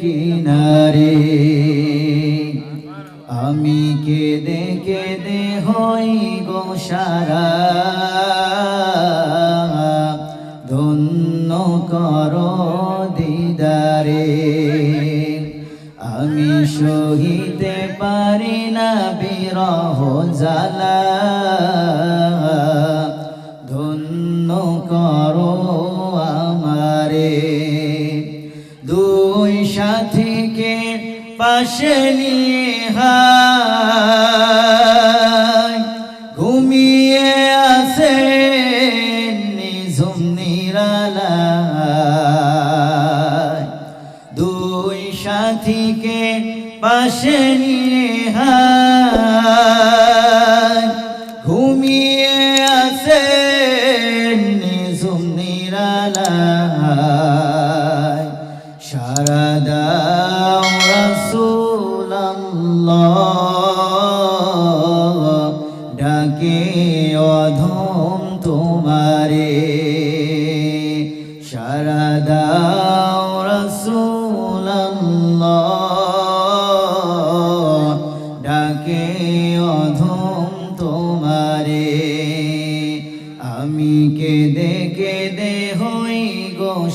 কিনারে আমি কেঁদে কেঁদে হই গো সারা। ধন্য কর দিদারে। সহিতে পারি না বিরহ জালা ধন্য করো আমারে। দুই সাথীকে পাশে নিয়ে ঘুমিয়ে আসে নিঝুম নিরালায়। পাশে নিয়ে ঘুমিয়ে আসে নিঝুম নিরালায়। সারা দাও রাসূলুল্লাহ। ডাকে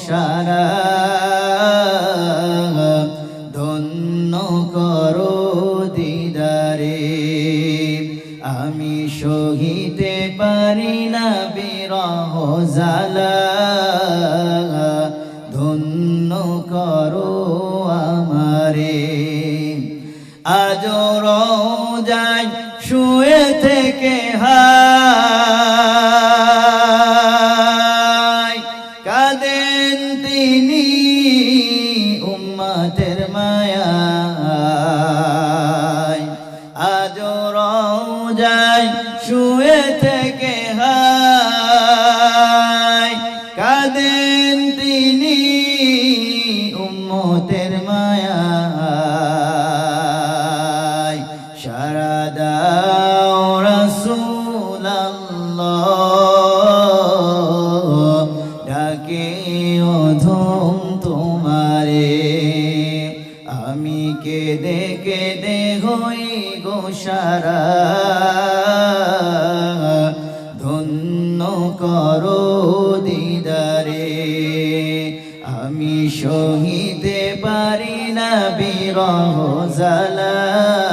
সারা ধন্য করো দিদারে, আমি সহিতে পারি না বিরহ জালা ধন্য করো আমারে আজ যায় শুয়ে থেকে হায় তিনি উম্মতের মায়া আজ যায় শুয়ে থেকে হায়। কাঁদেন তিনি উম্মতের মায়া সারা দাও রাসূলুল্লাহ। অধম তোমারে। আমি কেঁদে কেঁদে হই গো সারা। ধন্য করো দিদারে। আমি সহিতে পারি না বিরহ জালা